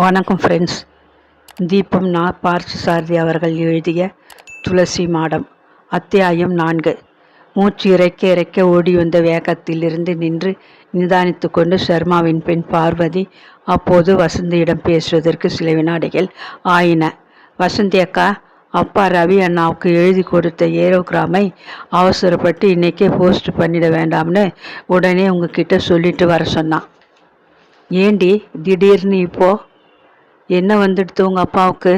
வணக்கம் ஃப்ரெண்ட்ஸ் தீபம் நா பார்த்தசாரதி அவர்கள் எழுதிய துளசி மாடம் அத்தியாயம் நான்கு. மூச்சு இறைக்க இறைக்க ஓடி வந்த வேகத்திலிருந்து நின்று நிதானித்து கொண்டு சர்மாவின் பெண் பார்வதி அப்போது வசந்தியிடம் பேசுவதற்கு சில வினாடிகள் ஆயின. வசந்தி அக்கா அப்பா ரவி அண்ணாவுக்கு எழுதி கொடுத்த ஏரோகிராமை அவசரப்பட்டு இன்னைக்கே போஸ்ட் பண்ணிட வேண்டாம்னு உடனே உங்ககிட்ட சொல்லிட்டு வர சொன்னான். ஏண்டி திடீர்னு இப்போது என்ன வந்துடுத்து உங்கள் அப்பாவுக்கு?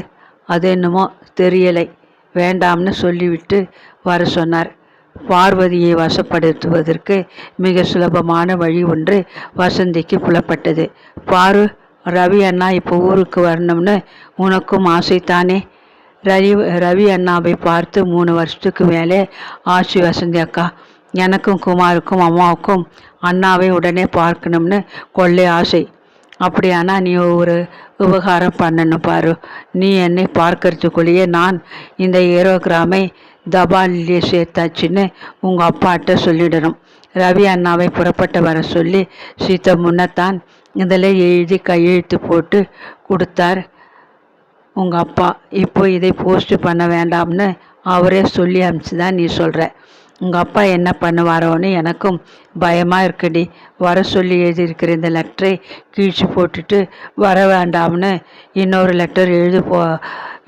அது என்னமோ தெரியலை. வேண்டாம்னு சொல்லிவிட்டு வர சொன்னார். பார்வதியை வசப்படுத்துவதற்கு மிக சுலபமான வழி ஒன்று வசந்திக்கு புலப்பட்டது. பாரு ரவி அண்ணா இப்போ ஊருக்கு வரணும்னு உனக்கும் ஆசைத்தானே? ரவி ரவி அண்ணாவை பார்த்து மூணு வருஷத்துக்கு மேலே ஆசி வசந்தி அக்கா. எனக்கும் குமாருக்கும் அம்மாவுக்கும் அண்ணாவை உடனே பார்க்கணும்னு கொள்ளை ஆசை. அப்படியானா நீ ஒரு உபகாரம் பண்ணணும் பாரு. நீ என்னை பார்க்கறதுக்குள்ளேயே நான் இந்த ஏரோகிராமை தபாலிலே சேர்த்தாச்சுன்னு உங்கள் அப்பாட்ட சொல்லிடணும். ரவி அண்ணாவை புறப்பட்டு வர சொல்லி சீத்த முன்னத்தான் இதில் எழுதி கையெழுத்து போட்டு கொடுத்தார். உங்கள் அப்பா இப்போ இதை போஸ்ட் பண்ண வேண்டாம்னு அவரே சொல்லி அனுப்பிச்சு தான் நீ சொல்கிற உங்கள் அப்பா என்ன பண்ணுவாரோன்னு எனக்கும் பயமாக இருக்குடி. வர சொல்லி எழுதியிருக்கிற இந்த லெட்டரை கீழ்ச்சி போட்டுட்டு வர வேண்டாம்னு இன்னொரு லெட்டர் எழுத போ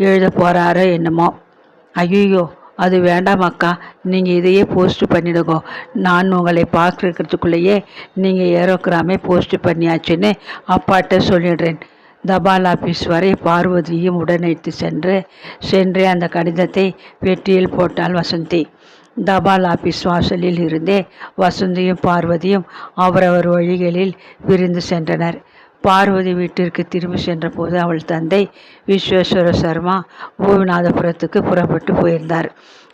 எழுத போகிறாரோ என்னமோ. ஐயோ அது வேண்டாம் அக்கா. நீங்கள் இதையே போஸ்ட் பண்ணிடுங்க. நான் உங்களை பார்க்குறதுக்குள்ளேயே நீங்கள் ஏரோகிராமே போஸ்ட் பண்ணியாச்சுன்னு அப்பாட்ட சொல்லிடுறேன். தபால் ஆஃபீஸ் வரை பார்வதியும் உடனடித்து சென்று சென்று அந்த கடிதத்தை பெட்டியில் போட்டாள் வசந்தி. தபால் ஆபீஸ் வாசலில் இருந்தே வசந்தியும் பார்வதியும் அவரவர் வழிகளில் விரிந்து சென்றனர். பார்வதி வீட்டிற்கு திரும்பி சென்றபோது அவள் தந்தை விஸ்வேஸ்வர சர்மா பூமிநாதபுரத்துக்கு புறப்பட்டு போயிருந்தார்.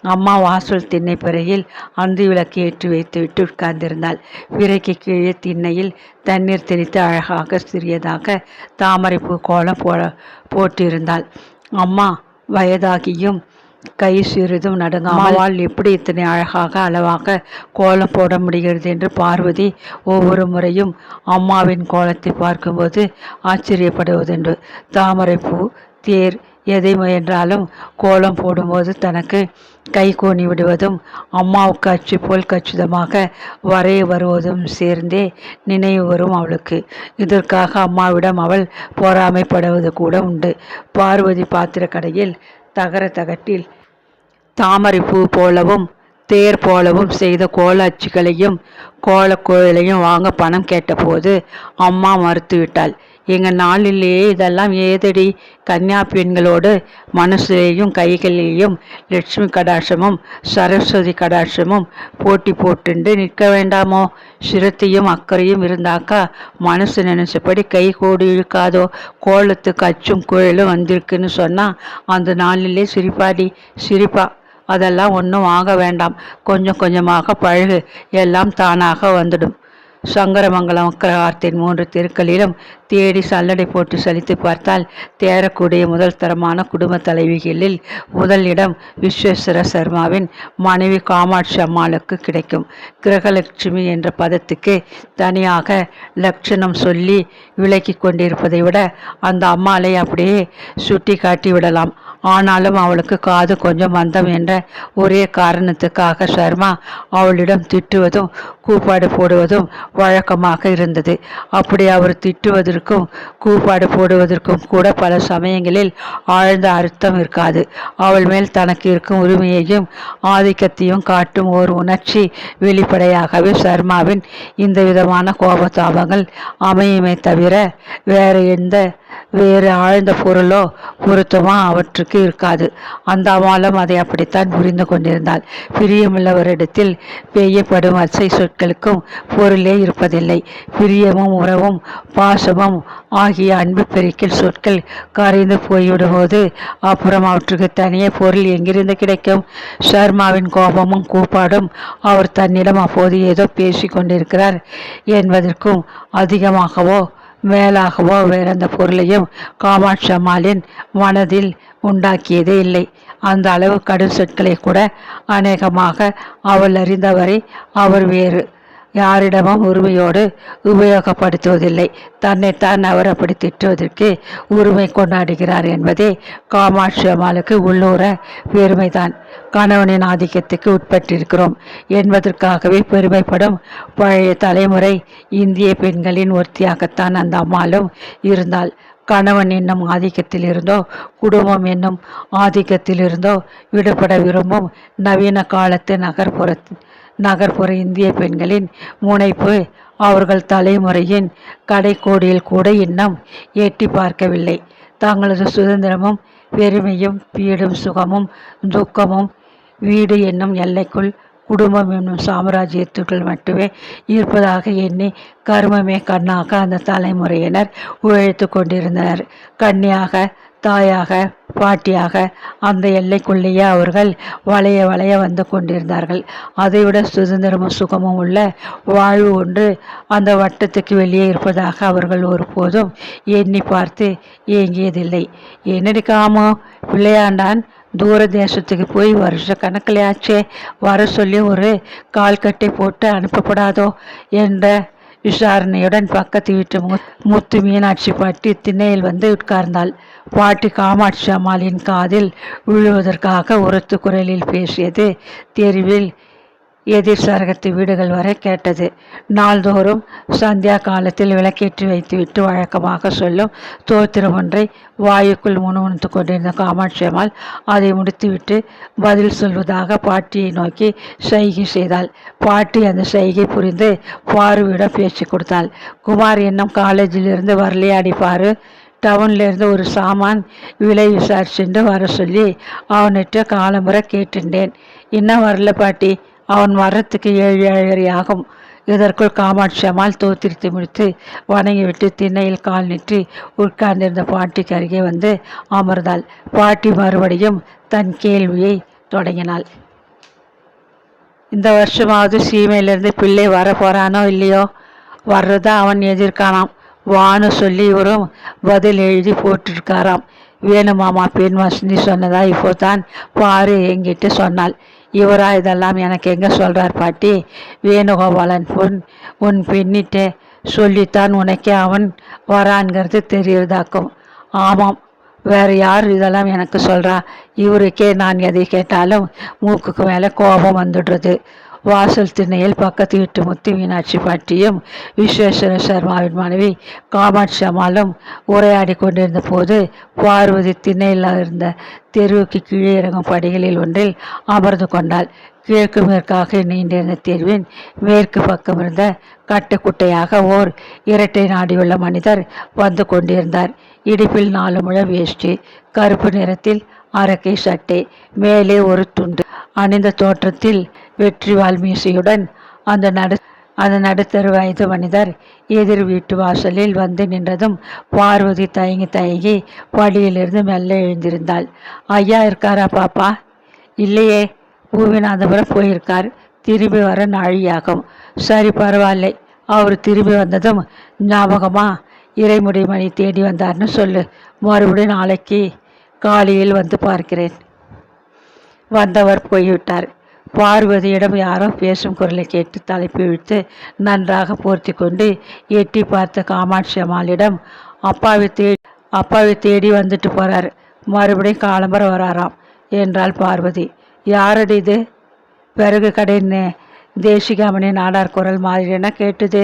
அம்மா வாசல் திண்ணைப்பறையில் அந்தி விளக்கு ஏற்றி வைத்துவிட்டு உட்கார்ந்திருந்தாள். விரைக்கு கீழே திண்ணையில் தண்ணீர் தெளித்து அழகாக சிறியதாக தாமரைப்பூ கோலம் போ போட்டிருந்தாள். அம்மா வயதாகியும் கை சிறிதும் நடுங்காமல் எப்படி இத்தனை அழகாக அளவாக கோலம் போட முடிகிறது என்று பார்வதி ஒவ்வொரு முறையும் அம்மாவின் கோலத்தை பார்க்கும்போது ஆச்சரியப்படுவதுண்டு. தாமரைப்பூ தேர் எதை முயன்றாலும் கோலம் போடும்போது தனக்கு கை கோணி விடுவதும் அம்மாவுக்கு அச்சு போல் கச்சிதமாக வரைய வருவதும் சேர்ந்தே நினைவு வரும் அவளுக்கு. இதற்காக அம்மாவிடம் அவள் பொறாமைப்படுவது கூட உண்டு. பார்வதி பாத்திர கடையில் தகர தகட்டில் தாமரை பூ போலவும் தேர் போலவும் செய்த கோல அச்சுகளையும் கோலக்கோயிலையும் வாங்க பணம் கேட்டபோது அம்மா மறுத்துவிட்டாள். எங்கள் நாளிலேயே இதெல்லாம் ஏதடி? கன்னியா பெண்களோடு மனசுலேயும் கைகளிலேயும் லட்சுமி கடாட்சமும் சரஸ்வதி கடாட்சமும் போட்டி போட்டுண்டு நிற்க வேண்டாமோ? சிரத்தையும் அக்கறையும் இருந்தாக்கா மனசு நினைச்சபடி கை கோடி இழுக்காதோ? கோலத்துக்கு அச்சும் குழலும் வந்திருக்குன்னு சொன்னால் அந்த நாளிலே சிரிப்பாடி சிரிப்பா. அதெல்லாம் ஒன்றும் வாங்க வேண்டாம். கொஞ்சம் கொஞ்சமாக பழகு எல்லாம் தானாக வந்துடும். சங்கரமங்கலம் அக்கிரகாரத்தின் மூன்று தெருக்களிலும் தேடி சல்லடை போட்டு சலித்து பார்த்தால் தேரக்கூடிய முதல் தரமான குடும்ப தலைவிகளில் முதல் இடம் விஸ்வேஸ்வர சர்மாவின் மனைவி காமாட்சி அம்மாளுக்கு கிடைக்கும். கிரகலட்சுமி என்ற பதத்துக்கு தனியாக லட்சணம் சொல்லி விளக்கி கொண்டிருப்பதை விட அந்த அம்மாளை அப்படியே சுட்டி காட்டி விடலாம். ஆனாலும் அவளுக்கு காது கொஞ்சம் மந்தம் என்ற ஒரே காரணத்துக்காக சர்மா அவளிடம் திட்டுவதும் கூப்பாடு போடுவதும் வழக்கமாக இருந்தது. அப்படி அவர் திட்டுவதற்கும் கூப்பாடு போடுவதற்கும் கூட பல சமயங்களில் ஆழ்ந்த அர்த்தம் இருக்காது. அவள் மேல் தனக்கு இருக்கும் உரிமையையும் ஆதிக்கத்தையும் காட்டும் ஓர் உணர்ச்சி வெளிப்படையாகவே சர்மாவின் இந்த விதமான கோபதாபங்கள் அமையுமே தவிர வேறு எந்த வேறு ஆழ்ந்த பொருளோ பொருத்தமோ அவற்றுக்கு இருக்காது. அந்த அம்மாளும் அதை அப்படித்தான் புரிந்து கொண்டிருந்தாள். பிரியமுள்ளவரிடத்தில் பெய்யப்படும் அச்சை சொற்களுக்கும் பொருளே இருப்பதில்லை. பிரியமும் உறவும் பாசமும் ஆகிய அன்பு பெருக்கில் சொற்கள் கரைந்து போய்விடும்போது அப்புறம் அவற்றுக்கு தனியே பொருள் எங்கிருந்து கிடைக்கும்? சர்மாவின் கோபமும் கூப்பாடும் அவர் தன்னிடம் அப்போது ஏதோ பேசி கொண்டிருக்கிறார் என்பதற்கும் அதிகமாகவோ மேலாகவோ வேறெந்த பொருளையும் காமாட்சி அம்மாளின் மனதில் உண்டாக்கியதே இல்லை. அந்த அளவு கடும் சொற்களை கூட அநேகமாக அவள் அறிந்தவரை அவர் வேறு. யாரிடமும் உரிமையோடு உபயோகப்படுத்துவதில்லை. தன்னைத்தான் அவர் அப்படி திட்டுவதற்கு உரிமை கொண்டாடுகிறார் என்பதே காமாட்சி அம்மாளுக்கு உள்ளூர பெருமைதான். கணவனின் ஆதிக்கத்துக்கு உட்பட்டிருக்கிறோம். என்பதற்காகவே பெருமைப்படும் பழைய தலைமுறை இந்திய பெண்களின் ஒருத்தியாகத்தான் அந்த அம்மாளும் இருந்தாள். கணவன் என்னும் ஆதிக்கத்தில் இருந்தோ குடும்பம் என்னும் ஆதிக்கத்தில் இருந்தோ விடுபட விரும்பும் நவீன காலத்து நகர்ப்புற நகர்ப்புற இந்திய பெண்களின் முனைப்பு. அவர்கள் தலைமுறையின் கடைக்கோடியில் கூட இன்னும் எட்டி பார்க்கவில்லை. தங்களது சுதந்திரமும் பெருமையும் வீடும் சுகமும் துக்கமும் வீடு என்னும் எல்லைக்குள் குடும்பம் என்னும் சாம்ராஜ்யத்துக்குள் மட்டுமே இருப்பதாக எண்ணி கருமமே கண்ணாக அந்த தலைமுறையினர் உழைத்து கொண்டிருந்தனர். கண்ணியாக தாயாக பாட்டியாக அந்த எல்லைக்குள்ளேயே அவர்கள் வளைய வளைய வந்து கொண்டிருந்தார்கள். அதைவிட சுதந்திரமும் சுகமும் உள்ள வாழ்வு ஒன்று அந்த வட்டத்துக்கு வெளியே இருப்பதாக அவர்கள் ஒருபோதும் எண்ணி பார்த்து ஏங்கியதில்லை. என்னடிக்காமோ விளையாண்டான் பிள்ளையாண்டான் தூர தேசத்துக்கு போய் வருஷ கணக்கில் ஆச்சே வர சொல்லி ஒரு கால்கட்டை போட்டு அனுப்பப்படாதோ என்ற விசாரணையுடன் பக்கத்து வீட்டு முத்து மீனாட்சி பாட்டி திண்ணையில் வந்து உட்கார்ந்தாள். பாட்டி காமாட்சி அம்மாளின் காதில் விழுவதற்காக உரத்து குரலில் பேசியது தெருவில் எதிர் சரகத்து வீடுகள் வரை கேட்டது. நாள்தோறும் சந்தியா காலத்தில் விளக்கேற்றி வைத்துவிட்டு வழக்கமாக சொல்லும் தோத்திரம் ஒன்றை வாயுக்குள் முணுமுணுத்து கொண்டிருந்த காமாட்சி அம்மாள் அதை முடித்துவிட்டு பதில் சொல்வதாக பாட்டியை நோக்கி சைகை செய்தாள். பாட்டி அந்த சைகை புரிந்து பாருவிடம் பேச்சு கொடுத்தாள். குமார் இன்னும் காலேஜிலிருந்து வரலையாடி பாரு. டவுன்லேருந்து ஒரு சாமான் விலை விசாரிச்சுட்டு வர சொல்லி அவன்கிட்ட காலமுறை கேட்டுட்டேன் இன்னும் வரல பாட்டி. அவன் வர்றதுக்கு ஏழு ஏழரை ஆகும் இதற்குள் காமாட்சி அம்மாள் தோத்திரித்து முடித்து வணங்கிவிட்டு திண்ணையில் கால் நிற்றி உட்கார்ந்திருந்த பாட்டிக்கு அருகே வந்து அமர்ந்தாள். பாட்டி மறுபடியும் தன் கேள்வியை தொடங்கினாள். இந்த வருஷமாவது சீமையிலிருந்து பிள்ளை வர போறானோ இல்லையோ? வர்றதா அவன் எதிர்கானாம் வான்னு சொல்லி இவரும் பதில் எழுதி போட்டிருக்காராம். வேணுமாமா பெண் வசந்தி சொன்னதா? இப்போ தான் பாரு என்கிட்ட சொன்னாள். இவரா இதெல்லாம் எனக்கு எங்கே சொல்கிறார் பாட்டி? வேணுகோபாலன் பொன் உன் பின்னிட்டே சொல்லித்தான் உனக்கே அவன் வரான்ங்கிறது தெரியுறதாக்கும் ஆமாம் வேறு யார் இதெல்லாம் எனக்கு சொல்கிறா இவருக்கே நான் எதை கேட்டாலும் மூக்குக்கு மேலே கோபம் வந்துடுறது. வாசல் திண்ணையில் பக்கத்து வீட்டு முத்து மீனாட்சி பாட்டியும் விஸ்வேஸ்வர சர்மாவின் மனைவி காமாட்சி அம்மாளும் உரையாடி கொண்டிருந்த போது பார்வதி திண்ணையில் இருந்த தெருவுக்கு கீழே இறங்கும் படிகளில் ஒன்றில் அமர்ந்து கொண்டாள். கிழக்கு மேற்காக நீண்டிருந்த தெருவின் மேற்கு பக்கம் இருந்த கட்டுக்குட்டையாக ஓர் இரட்டை நாடியுள்ள மனிதர் வந்து கொண்டிருந்தார். இடுப்பில் நாலு முழ வேஷ்டி கருப்பு நிறத்தில் அரக்கை சட்டை மேலே ஒரு துண்டு. அணிந்த தோற்றத்தில் வெற்றி வால்மீசியுடன் அந்த நடு அந்த நடுத்தரு வயது மனிதர் எதிர் வீட்டு வாசலில் வந்து நின்றதும் பார்வதி தயங்கி தயங்கி படியிலிருந்து மெல்ல எழுந்திருந்தாள். ஐயா இருக்காரா பாப்பா? இல்லையே பூவிநாதபுரம் போயிருக்கார். திரும்பி வர நாழியாகும். சரி பரவாயில்லை. அவர் திரும்பி வந்ததும் ஞாபகமா? இறைமுடி மணி தேடி வந்தார்னு சொல்லு. மறுபடியும் நாளைக்கு காலையில் வந்து பார்க்கிறேன். வந்தவர் போய்விட்டார். பார்வதியிடம் யாரோ பேசும் குரலை கேட்டு தலைப்பி இழுத்து நன்றாக போர்த்தி கொண்டு எட்டி பார்த்த காமாட்சி அம்மாளிடம் அப்பாவை தேடி அப்பாவை தேடி வந்துட்டு போகிறார் மறுபடியும் காலம்பரம் வராராம் என்றாள் பார்வதி. யாரடி இது? பிறகு கடைன்னு தேசிகாமணி நாடார் குரல் மாதிரியென கேட்டது.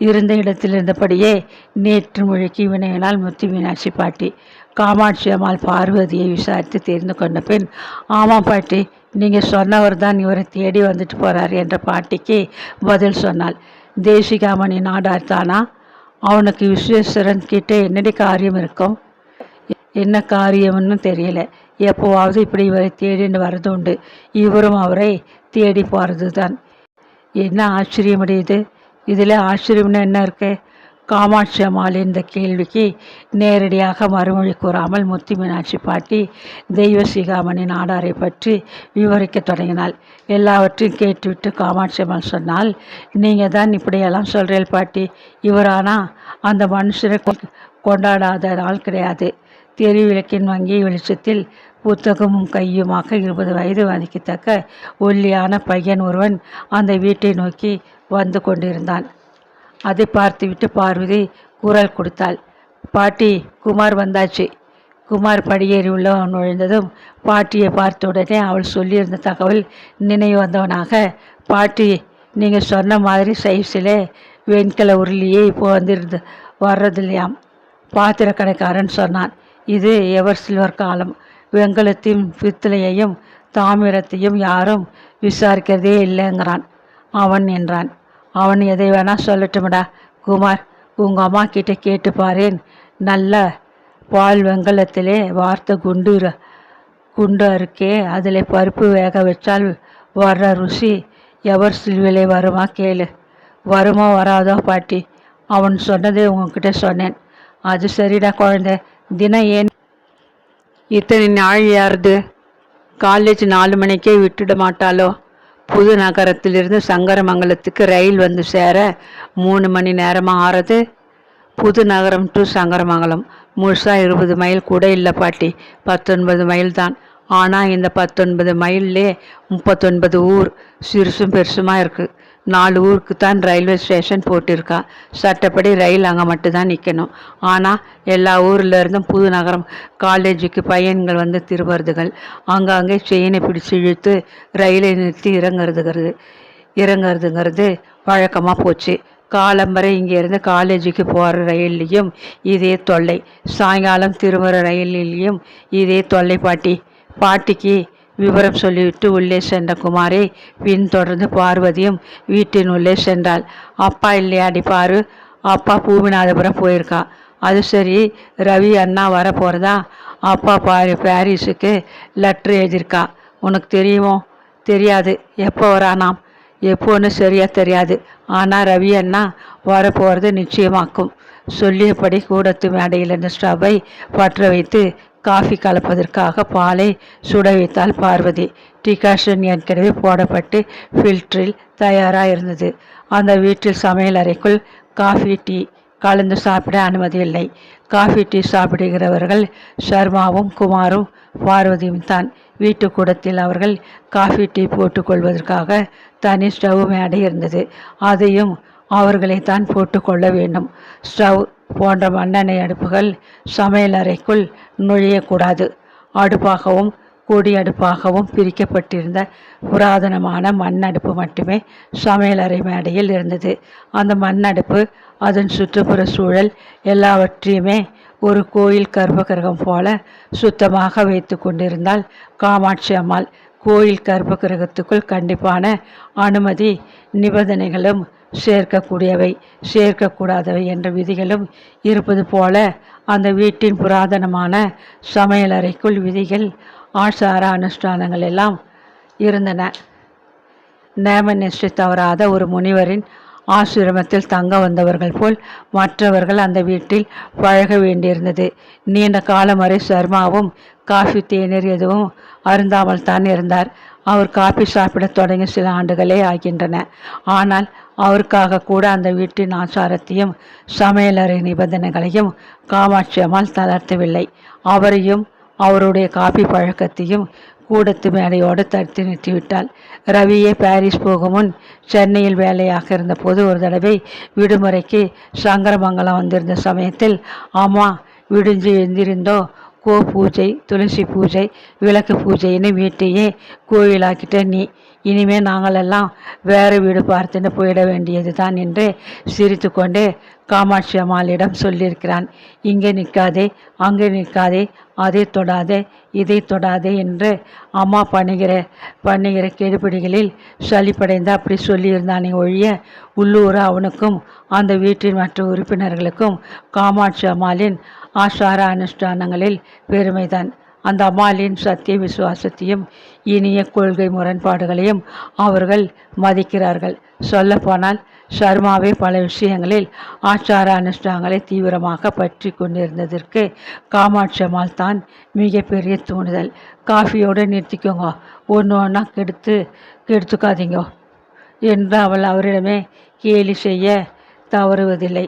இருந்த இடத்தில் இருந்தபடியே நேற்று முழுக்கி வினையினால் முத்தி மீனாட்சி பாட்டி காமாட்சி அம்மாள் பார்வதியை விசாரித்து தெரிந்து கொண்ட பின் ஆமாம் பாட்டி நீங்கள் சொன்னவர் தான் இவரை தேடி வந்துட்டு போகிறார் என்ற பாட்டிக்கு பதில் சொன்னாள். தேசிகாமணி நாடார் தானா? அவனுக்கு விஸ்வேஸ்வரன் கிட்டே என்னடி காரியம் இருக்கும்? என்ன காரியம்னு தெரியல. எப்போவாவது இப்படி இவரை தேடின்னு வர்றது உண்டு. இவரும் அவரை தேடி போகிறது தான் என்ன ஆச்சரியமடையுது இதில் ஆச்சரியம்னு என்ன இருக்குது காமாட்சி அம்மாள் இந்த கேள்விக்கு நேரடியாக மறுமொழி கூறாமல் முத்தி மீனாட்சி பாட்டி தெய்வ சிகாமணி ஆடாரை பற்றி விவரிக்க தொடங்கினாள். எல்லாவற்றையும் கேட்டுவிட்டு காமாட்சி அம்மாள் சொன்னால் நீங்கள் தான் இப்படியெல்லாம் சொல்கிறேன் பாட்டி. இவரானா? அந்த மனுஷரை கொண்டாடாத நாள் கிடையாது. தெருவிளக்கின் வங்கி வெளிச்சத்தில் புத்தகமும் கையுமாக இருபது வயது மதிக்கத்தக்க ஒல்லியான பையன் ஒருவன் அந்த வீட்டை நோக்கி வந்து கொண்டிருந்தான். அதை பார்த்துவிட்டு பார்வதி குரல் கொடுத்தாள். பாட்டி குமார் வந்தாச்சு. குமார் படியேறி உள்ள நுழைந்ததும் பாட்டியை பார்த்த உடனே அவள் சொல்லியிருந்த தகவல் நினைவு வந்தவனாக பாட்டி நீங்கள் சொன்ன மாதிரி சைஸில் வெண்கல உருளியே இப்போ வந்திருந்து வர்றதில்லையாம். பாத்திர கடைக்காரன் சொன்னான். இது எவர் சில்வர் காலம். வெங்கலத்தையும் பித்தளையையும் தாமிரத்தையும் யாரும் விசாரிக்கிறதே இல்லைங்கிறான். அவன் என்றான். அவன் எதை வேணா சொல்லட்டும்டா. குமார் உங்கள் அம்மா கிட்ட கேட்டு பாரேன். நல்ல பால் வெங்கலத்திலே வார்த்த குண்டு ர- குண்டு இருக்கே அதில் பருப்பு வேக வச்சால் வர்ற ருசி எவர் சில்விலே வருமா கேளு. வருமா வராதோ பாட்டி. அவன் சொன்னதே உங்ககிட்ட சொன்னேன். அது சரிடா குழந்தை. தினம் ஏன் இத்தனை நாள் யாருது? காலேஜ் நாலு மணிக்கே விட்டுட மாட்டாளோ? புது நகரத்திலிருந்து சங்கரமங்கலத்துக்கு ரயில் வந்து சேர மூணு மணி நேரமாக ஆறது. புது நகரம் டு சங்கரமங்கலம். முழுசாக இருபது மைல் கூட இல்லை பாட்டி. பத்தொன்பது மைல் தான். ஆனால் இந்த பத்தொன்பது மைல்லே முப்பத்தொன்பது ஊர். சிறுசும் பெருசுமாக இருக்குது நாலு ஊருக்கு தான் ரயில்வே ஸ்டேஷன் போட்டிருக்கா. சட்டப்படி ரயில் அங்கே மட்டும்தான் நிற்கணும் ஆனால் எல்லா ஊர்லேருந்தும் புது நகரம் காலேஜுக்கு பையன்கள் வந்து திருவருதுகள். அங்கங்கே செயினை பிடிச்சு இழுத்து ரயிலை நிறுத்தி இறங்குறதுங்கிறது இறங்குறதுங்கிறது வழக்கமாக போச்சு. காலம்பரை இங்கேருந்து காலேஜுக்கு போகிற ரயில்லையும் இதே தொல்லை. சாயங்காலம் திரும்புகிற ரயில்லையும் இதே தொல்லை பாட்டி. பாட்டிக்கு விவரம் சொல்லிவிட்டு உள்ளே சென்ற குமாரை பின்தொடர்ந்து பார்வதியும் வீட்டின் உள்ளே சென்றாள். அப்பா இல்லையாடி பாரு அப்பா பூமிநாதபுரம் போயிருக்கா. அது சரி ரவி அண்ணா வர போகிறதா அப்பா பாரு பாரிஸுக்கு லெட்ரு எழுதியிருக்கா. உனக்கு தெரியுமோ? தெரியாது. எப்போ வரானாம்? எப்போன்னு சரியா தெரியாது. ஆனால் ரவி அண்ணா வரப்போகிறது நிச்சயமாக்கும். சொல்லியபடி கூடத்து மேடையில் இருந்த ஸ்டவ்வை பற்ற வைத்து காஃபி கலப்பதற்காக பாலை சுட வைத்தாள் பார்வதி. டிகாஷன் ஏற்கனவே போடப்பட்டு ஃபில்டரில் தயாராக இருந்தது அந்த வீட்டில் சமையல் அறைக்குள் காஃபி டீ கலந்து சாப்பிட அனுமதி இல்லை. காஃபி டீ சாப்பிடுகிறவர்கள் சர்மாவும் குமாரும் பார்வதியும் தான். வீட்டு கூடத்தில் அவர்கள் காஃபி டீ போட்டுக்கொள்வதற்காக தனி ஸ்டவ் மேடை இருந்தது அதையும் அவர்களை தான் போட்டுக்கொள்ள வேண்டும். ஸ்டவ் போன்ற மண்ணெண்ணெய் அடுப்புகள் சமையல் அறைக்குள் நுழையக்கூடாது. அடுப்பாகவும் கொடி அடுப்பாகவும் பிரிக்கப்பட்டிருந்த புராதனமான மண் அடுப்பு மட்டுமே சமையலறை மேடையில் இருந்தது. அந்த மண் அடுப்பு அதன் சுற்றுப்புற சூழல் எல்லாவற்றையுமே ஒரு கோயில் கர்ப்பகிரகம் போல சுத்தமாக வைத்து கொண்டிருந்தால் காமாட்சி அம்மாள் கோயில் கர்ப்பகிரகத்துக்குள் கண்டிப்பான அனுமதி நிபந்தனைகளும் சேர்க்கக்கூடியவை சேர்க்கக்கூடாதவை என்ற விதிகளும் இருப்பது போல அந்த வீட்டின் புராதனமான சமையலறைக்குள் விதிகள் ஆசார அனுஷ்டானங்கள் எல்லாம் இருந்தன. நேம நிஷ்டை தவறாத ஒரு முனிவரின் ஆசிரமத்தில் தங்க வந்தவர்கள் போல் மற்றவர்கள் அந்த வீட்டில் பழக வேண்டியிருந்தது. நீண்ட காலம் வரை சர்மாவும் காஃபி தேநீர் எதுவும் அருந்தாமல் தான் இருந்தார். அவர் காபி சாப்பிடத் தொடங்கி சில ஆண்டுகளே ஆகின்றன. ஆனால் அவருக்காக கூட அந்த வீட்டின் ஆச்சாரத்தையும் சமையலறை நிபந்தனைகளையும் காமாட்சி அம்மாள் தளர்த்தவில்லை. அவரையும் அவருடைய காபி பழக்கத்தையும் கூடத்து மேடையோடு தடுத்து நிறுத்திவிட்டாள். ரவியே பாரிஸ் போகும் முன் சென்னையில் வேலையாக இருந்தபோது ஒரு தடவை விடுமுறைக்கு சங்கரமங்கலம் வந்திருந்த சமயத்தில் அம்மா விடிஞ்சு எழுந்திருந்தோ? கோ பூஜை துளசி பூஜை விளக்கு பூஜைன்னு வீட்டையே கோயிலாக்கிட்ட நீ. இனிமே நாங்களெல்லாம் வேறு வீடு பார்த்துன்னு போயிட வேண்டியது தான் என்று சிரித்துக்கொண்டே காமாட்சி அம்மாளிடம் சொல்லியிருக்கிறான். இங்கே நிற்காதே அங்கே நிற்காதே அதை தொடாதே இதை தொடாதே என்று அம்மா பண்ணுகிற பண்ணுகிற கெடுபிடிகளில் சளிப்படைந்து அப்படி சொல்லியிருந்தானே ஒழிய உள்ளூர் அவனுக்கும் அந்த வீட்டின் மற்ற உறுப்பினர்களுக்கும் காமாட்சி அம்மாளின் ஆசார அனுஷ்டானங்களில் பெருமைதான். அந்த அம்மாளின் சத்திய விசுவாசத்தையும் இனிய கொள்கை முரண்பாடுகளையும் அவர்கள் மதிக்கிறார்கள். சொல்லப்போனால் சர்மாவே பல விஷயங்களில் ஆச்சார அனுஷ்டானங்களை தீவிரமாக பற்றி கொண்டிருந்ததற்கு காமாட்சி அம்மாள் தான் மிகப்பெரிய தூண்டுதல். காஃபியோடு நிறுத்திக்கோங்க. ஒன்று ஒன்றா கெடுத்து கெடுத்துக்காதீங்க. என்று அவள் அவரிடமே கேலி செய்ய தவறுவதில்லை.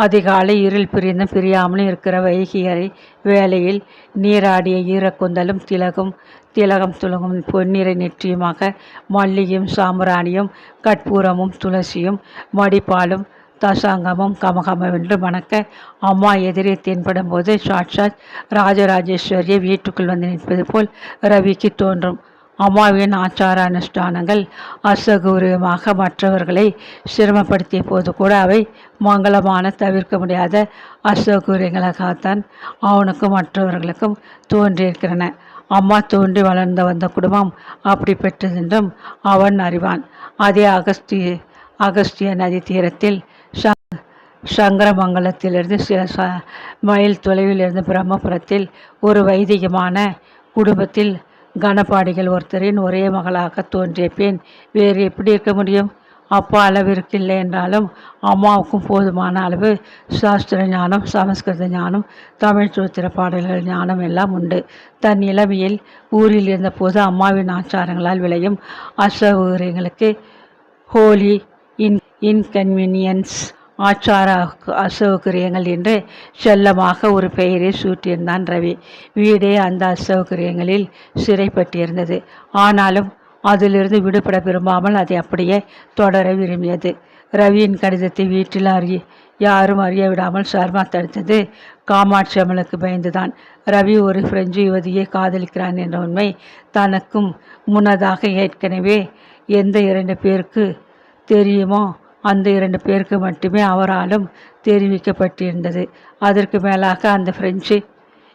அதிகாலை இருள் பிரிந்தும் பிரியாமலும் இருக்கிற வைகியரை வேலையில் நீராடிய ஈரக்குந்தலும் திலகும் திலகம் துலகும் பொன்னிறை நெற்றியுமாக மல்லியும் சாம்பிராணியும் கற்பூரமும் துளசியும் மடிப்பாலும் தசாங்கமும் கமகமவென்று மணக்க அம்மா எதிரே தென்படும் போது சாட்சாத் ராஜராஜேஸ்வரியை வீட்டுக்குள் வந்து நிற்பது போல் ரவிக்கு தோன்றும். அம்மாவின் ஆச்சார அனுஷ்டானங்கள் அசகூரியமாக மற்றவர்களை சிரமப்படுத்திய போது கூட அவை மங்களமான தவிர்க்க முடியாத அசௌகரியங்களாகத்தான் அவனுக்கும் மற்றவர்களுக்கும் தோன்றியிருக்கிறன. அம்மா தோன்றி வளர்ந்து வந்த குடும்பம் அப்படி பெற்றதென்றும் அவன் அறிவான். அதே அகஸ்திய அகஸ்திய நதி தீரத்தில் சங்கரமங்கலத்திலிருந்து சில ச மைல் தொலைவில் இருந்து பிரம்மபுரத்தில் ஒரு வைதிகமான குடும்பத்தில் கணபாடிகள் ஒருத்தரின் ஒரே மகளாக தோன்றிய பெண் வேறு எப்படி இருக்க முடியும்? அப்பா அளவிற்கு இல்லை என்றாலும் அம்மாவுக்கும் போதுமான அளவு சாஸ்திர ஞானம் சமஸ்கிருத ஞானம் தமிழ் சூத்திர பாடல்கள் ஞானம் எல்லாம் உண்டு. தன் இளமையில் ஊரில் இருந்தபோது அம்மாவின் ஆச்சாரங்களால் விளையும் அசௌகரியங்களுக்கு ஹோலி இன் இன்கன்வீனியன்ஸ் ஆச்சார அசௌகரியங்கள் என்று செல்லமாக ஒரு பெயரை சூட்டியிருந்தான் ரவி. வீடே அந்த அசௌகரியங்களில் சிறைப்பட்டிருந்தது. ஆனாலும் அதிலிருந்து விடுபட விரும்பாமல் அதை அப்படியே தொடர விரும்பியது. ரவியின் கடிதத்தை வீட்டில் அறிய யாரும் அறிய விடாமல் சர்மா தடுத்தது காமாட்சி அம்மனுக்கு பயந்துதான். ரவி ஒரு பிரெஞ்சு யுவதியை காதலிக்கிறான் என்ற உண்மை தனக்கும் முன்னதாக ஏற்கனவே எந்த இரண்டு பேருக்கு தெரியுமோ அந்த இரண்டு பேருக்கு மட்டுமே அவராலும் தெரிவிக்கப்பட்டிருந்தது. அதற்கு மேலாக அந்த பிரெஞ்சு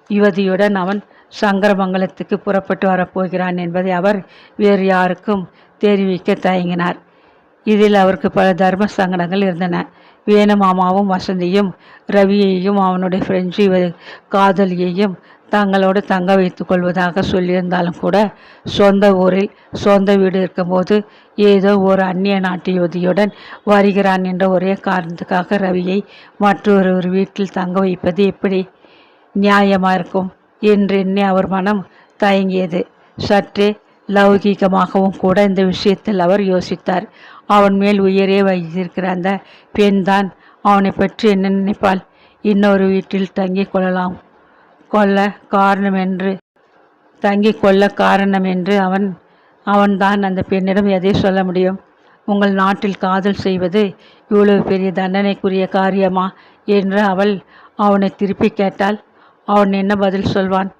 யுவதியுடன் அவன் சங்கரமங்கலத்துக்கு புறப்பட்டு வரப்போகிறான் என்பதை அவர் வேறு யாருக்கும் தெரிவிக்க தயங்கினார். இதில் அவருக்கு பல தர்ம சங்கடங்கள் இருந்தன. வேணுமாமாவும் வசந்தியும் ரவியையும் அவனுடைய பிரெஞ்சு காதலியையும் தங்களோடு தங்க வைத்துக் கொள்வதாக சொல்லியிருந்தாலும் கூட சொந்த ஊரில் சொந்த வீடு இருக்கும்போது ஏதோ ஒரு அந்நிய நாட்டு யுவதியுடன் வருகிறான் என்ற ஒரே காரணத்துக்காக ரவியை மற்றொரு ஒரு வீட்டில் தங்க வைப்பது எப்படி நியாயமாக இருக்கும் என்றெண்ணி அவர் மனம் தயங்கியது. சற்றே லௌகீகமாகவும் கூட இந்த விஷயத்தில் அவர் யோசித்தார். அவன் மேல் உயிரே வைத்திருக்கிற அந்த பெண்தான் அவனை பற்றி என்ன நினைப்பாள்? இன்னொரு வீட்டில் தங்கிக் கொள்ளலாம். கொள்ள காரணம் என்று தங்கி கொள்ள காரணம் என்று அவன் அவன்தான் அந்த பெண்ணிடம் எதை சொல்ல முடியும்? உங்கள் நாட்டில் காதல் செய்வது இவ்வளவு பெரிய தண்டனைக்குரிய காரியமா? என்று அவள் அவனை திருப்பி கேட்டால் அவன் என்ன பதில் சொல்வான்?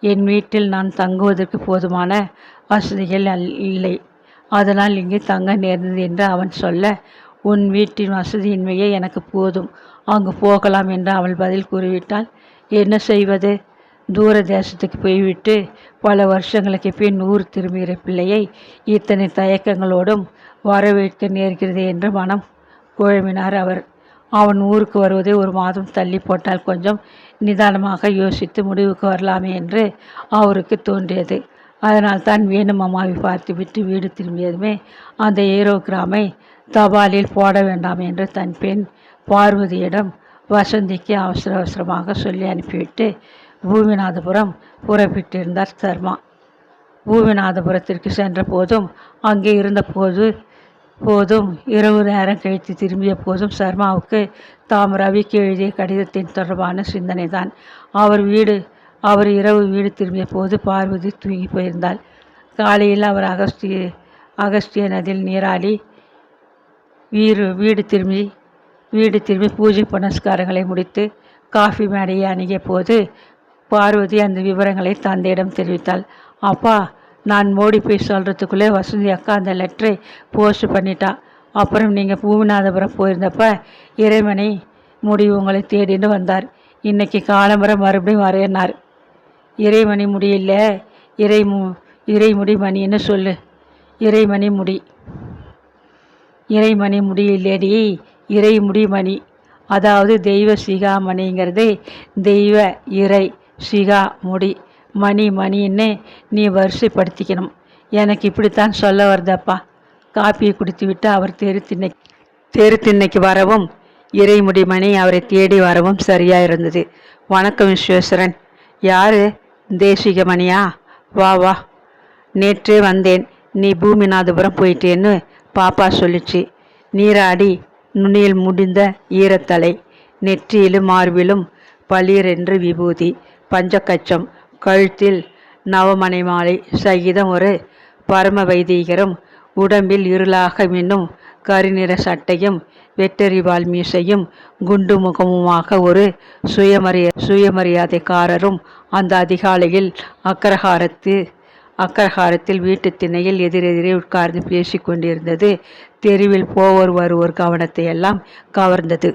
என் வீட்டில் நான் தங்குவதற்கு போதுமான வசதிகள் அல்- இல்லை. அதனால் இங்கே தங்க நேர்ந்தது என்று அவன் சொல்ல உன் வீட்டின் வசதியின்மையே எனக்கு போதும். அங்கு போகலாம் என்று அவள் பதில் கூறிவிட்டால் என்ன செய்வது? தூர தேசத்துக்கு போய்விட்டு பல வருஷங்களுக்கு பின் ஊர் திரும்புகிற பிள்ளையை இத்தனை தயக்கங்களோடும் வரவேற்க நேர்கிறது என்று மனம் குழம்பினார் அவர். அவன் ஊருக்கு வருவதை ஒரு மாதம் தள்ளி போட்டால் கொஞ்சம் நிதானமாக யோசித்து முடிவுக்கு வரலாமே என்று அவருக்கு தோன்றியது. அதனால் தான் வேணும் அம்மாவை பார்த்துவிட்டு வீடு திரும்பியதுமே அந்த ஏரோகிராமை தபாலில் போட வேண்டாம் என்று தன் பெண் பார்வதியிடம் வசந்திக்கு அவசர அவசரமாக சொல்லி அனுப்பிவிட்டு பூமிநாதபுரம் புறப்பட்டிருந்தார் சர்மா. பூமிநாதபுரத்திற்கு சென்ற போதும் அங்கே இருந்த போது போதும் இரவு நேரம் கழித்து திரும்பிய போதும் சர்மாவுக்கு தாம் ரவிக்கு எழுதிய கடிதத்தின் தொடர்பான சிந்தனை தான் அவர் வீடு அவர் இரவு வீடு திரும்பிய போது பார்வதி தூங்கி போயிருந்தாள். காலையில் அவர் அகஸ்திய அகஸ்திய நதியில் நீராடி வீடு வீடு திரும்பி வீடு திரும்பி பூஜை புனஸ்காரங்களை முடித்து காஃபி மேடையை அணுகிய போது பார்வதி அந்த விவரங்களை தந்தையிடம் தெரிவித்தாள். அப்பா நான் மோடி போய் சொல்கிறதுக்குள்ளே வசந்தி அக்கா அந்த லெட்டரை போஸ்ட் பண்ணிட்டா. அப்புறம் நீங்கள் பூமிநாதபுரம் போயிருந்தப்ப இறைவனை முடி உங்களை தேடின்னு வந்தார். இன்னைக்கு காலம்பரம் மறுபடியும் வரையினார் இறைமணி முடியல இறை மு இறைமுடி மணின்னு சொல்லு. இறைமணி முடி. இறைமணி முடி இறை முடிமணி. அதாவது தெய்வ சிகாமணிங்கிறது தெய்வ இறை சிகா முடி மணி மணின்னு நீ வரிசைப்படுத்திக்கணும். எனக்கு இப்படித்தான் சொல்ல வருதப்பா. காப்பியை குடித்து விட்டு அவர் தெரு திண்ணை தெரு திண்ணைக்கு வரவும் இறைமுடி மணி அவரை தேடி வரவும் சரியாக இருந்தது. வணக்கம் விஸ்வேஸ்வரன். யார்? தேசிக மணியா வா வா. நேற்றே வந்தேன். நீ பூமிநாதபுரம் போயிட்டேன்னு பாப்பா சொல்லிச்சு. நீராடி நுனியில் முடிந்த ஈரத்தலை நெற்றியிலும் மார்பிலும் பளிரென்று விபூதி பஞ்சகச்சம் கழுத்தில் நவமனை மாலை சகிதம் ஒரு பரம வைதீகரும் உடம்பில் இருளாக மின்னும் கருநிற சட்டையும் வெட்டறிவால் மீசையும் குண்டு முகமுமாக ஒரு சுயமரிய சுயமரியாதைக்காரரும் அந்த அதிகாலையில் அக்ரஹாரத்து அக்ரஹாரத்தில் வீட்டுத் திண்ணையில் எதிரெதிரே உட்கார்ந்து பேசிக் கொண்டிருந்தது தெருவில் போவோர் வருவோர் கவனத்தை எல்லாம் கவர்ந்தது.